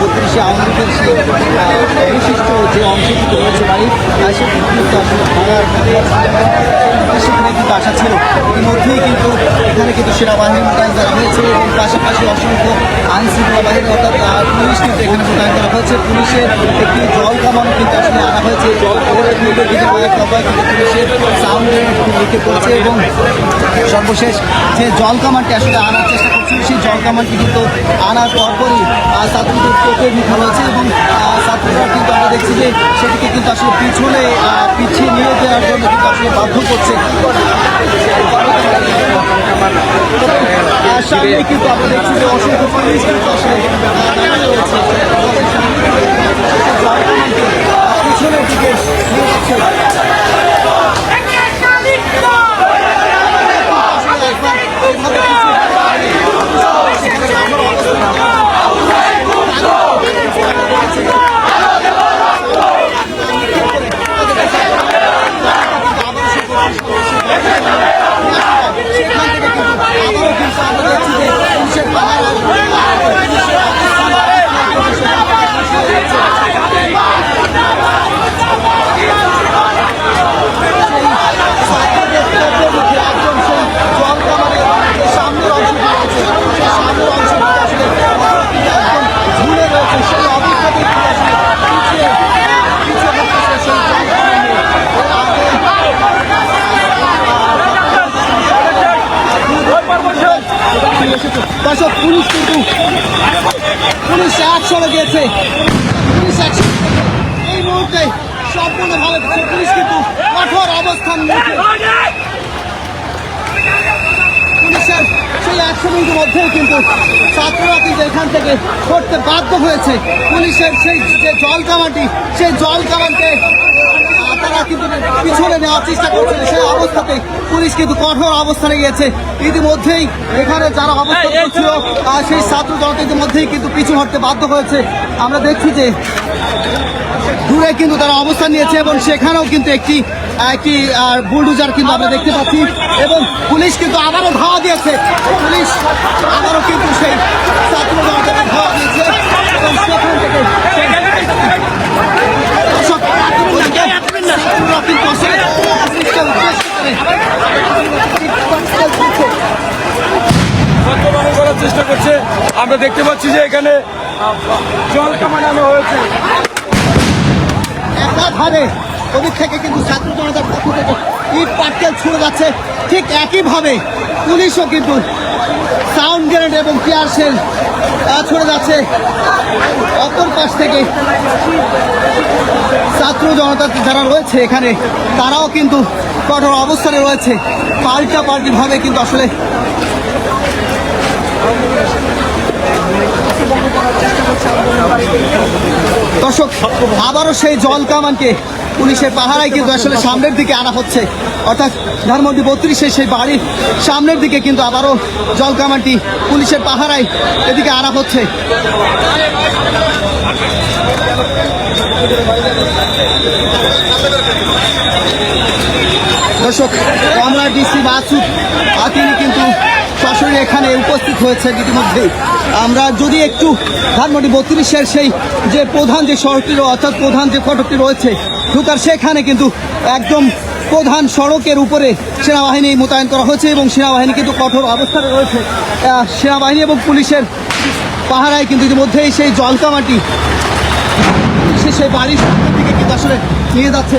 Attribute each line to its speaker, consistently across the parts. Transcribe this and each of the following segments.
Speaker 1: বত্রিশে আওয়ামী লীগের আহ, অবশিষ্ট যে অংশটুকু রয়েছে বাড়ির সেটি কিন্তু আসলে ভাঙার সেখানে কিন্তু আশা ছিল ইতিমধ্যেই কিন্তু এখানে কিন্তু সেনাবাহিনী মোতায়েন করা হয়েছে এবং পাশাপাশি অসংখ্য আইন শৃঙ্খলা বাহিনী অর্থাৎ পুলিশ কিন্তু এখানে মোতায়েন করা হয়েছে পুলিশের একটি জল কামানো কিন্তু আসলে আনা হয়েছে। জল সর্বশেষ যে জল কামানটি আসলে আনার চেষ্টা করছিল সেই জল কামানটি কিন্তু আনার পরপরই ছাত্রদের চোখে মুখা রয়েছে এবং ছাত্ররা কিন্তু আমরা দেখছি যে সেটিকে কিন্তু আসলে পিছনে পিছিয়ে নিয়ে যাওয়ার জন্য কিন্তু আসলে বাধ্য করছে। সামনে কিন্তু আমরা দেখছি যে অসংখ্য পুলিশ কিন্তু আসলে পিছনের দিকে নিয়ে যাচ্ছে সেখান থেকে কিন্তু আবারও কিন্তু আমরা দেখছি যে পুলিশের পাহাড় একজন সেই জল কামানের সামনের অংশটি রয়েছে সেই সামনের অংশটি আসলে একদম ঝুলে রয়েছে সেই অবস্থাতেই কিন্তু আসলে পিছিয়ে পিছিয়ে পড়তেছে সেই জল কামানের দর্শক পুলিশ কিন্তু পুলিশ অ্যাকশনে গিয়েছে পুলিশ অ্যাকশন এই মুহূর্তে সম্পূর্ণভাবে পুলিশ কিন্তু কঠোর অবস্থান নিয়েছে। পুলিশের সেই এক মিনিটের মধ্যেই কিন্তু ছাত্ররা এখান থেকে করতে বাধ্য হয়েছে, পুলিশের সেই যে জল কামানটি, সেই জল কামানকে তারা কিন্তু পিছনে নেওয়ার চেষ্টা সেই পুলিশ কিন্তু কঠোর অবস্থানে গিয়েছে। ইতিমধ্যেই এখানে যারা অবস্থান করছিল সেই ছাত্র দলটা ইতিমধ্যেই কিন্তু পিছু হটতে বাধ্য হয়েছে। আমরা দেখছি যে দূরে কিন্তু তারা অবস্থান নিয়েছে এবং সেখানেও কিন্তু একটি একটি বুলডুজার কিন্তু আমরা দেখতে পাচ্ছি। এবং পুলিশ কিন্তু আবারও ধাওয়া দিয়েছে। পুলিশ আবারও কিন্তু সেই ছাত্র জনতাকে ধাওয়া দিয়েছে। এবং সেখান থেকে সেই- দর্শক, ওদিকে ছাত্ররা কিন্তু আসলে পুলিশকে উদ্দেশ্য করে
Speaker 2: সত্যবাদী করার করছে আমরা দেখতে পাচ্ছি যে এখানে জল কামানো হয়েছে।
Speaker 1: একাধারে ওদিক থেকে কিন্তু ছাত্র জনতার পক্ষ থেকে ইট পাটকেল ছুড়ে যাচ্ছে। ঠিক একইভাবে পুলিশও কিন্তু সাউন্ড গ্রেনেড এবং টিয়ার সেল ছুড়ে যাচ্ছে। অপর পাশ থেকে ছাত্র জনতা যারা রয়েছে এখানে, তারাও কিন্তু কঠোর অবস্থানে রয়েছে। পাল্টা পাল্টিভাবে কিন্তু আসলে দর্শক, আবারও সেই জল কামানকে পুলিশের পাহারায় কিন্তু আসলে সামনের দিকে আনা হচ্ছে। অর্থাৎ ধানমন্ডি বত্রিশে সেই বাড়ির সামনের দিকে কিন্তু আবারও জল কামানটি পুলিশের পাহারায় এদিকে আনা হচ্ছে। দর্শক কমলা ডিসি মাসুদ তিনি কিন্তু সশরীরে এখানে উপস্থিত হয়েছেন ইতিমধ্যেই। আমরা যদি একটু ধানমন্ডি বত্রিশের সেই যে প্রধান যে সড়কটি অর্থাৎ প্রধান যে ফটকটি রয়েছে, ঢুকার সেখানে কিন্তু একদম প্রধান সড়কের উপরে সেনাবাহিনী মোতায়েন করা হয়েছে এবং সেনাবাহিনী কিন্তু কঠোর অবস্থানে রয়েছে। সেনাবাহিনী এবং পুলিশের পাহারায় কিন্তু ইতিমধ্যেই সেই জলকামাটি সে সেই বাড়ির দিকে কিন্তু আসলে নিয়ে যাচ্ছে।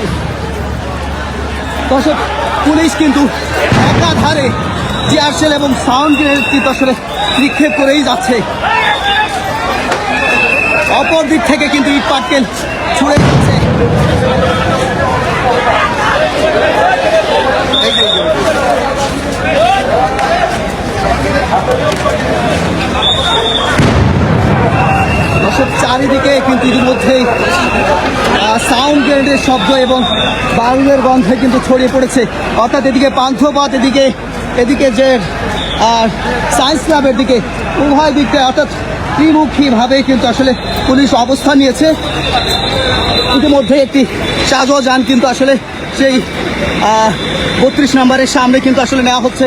Speaker 1: দর্শক, পুলিশ কিন্তু একাধারে জিয়ারশেল এবং সাউন্ড গ্রেনেড আসলে নিক্ষেপ করেই যাচ্ছে। অপর দিক থেকে কিন্তু ইট পাটকেল ছুড়ে যাচ্ছে। দর্শক, চারিদিকে কিন্তু ইতিমধ্যেই সাউন্ড গ্রেনেডের শব্দ এবং বারুদের গন্ধে কিন্তু ছড়িয়ে পড়েছে। অর্থাৎ এদিকে পান্থপথ, এদিকে এদিকে যে সায়েন্স ক্লাবের দিকে উভয় দিকটা অর্থাৎ ত্রিমুখীভাবে কিন্তু আসলে পুলিশ অবস্থান নিয়েছে। ইতিমধ্যে একটি সাজো যান কিন্তু আসলে সেই বত্রিশ নম্বরের সামনে কিন্তু আসলে নেওয়া হচ্ছে।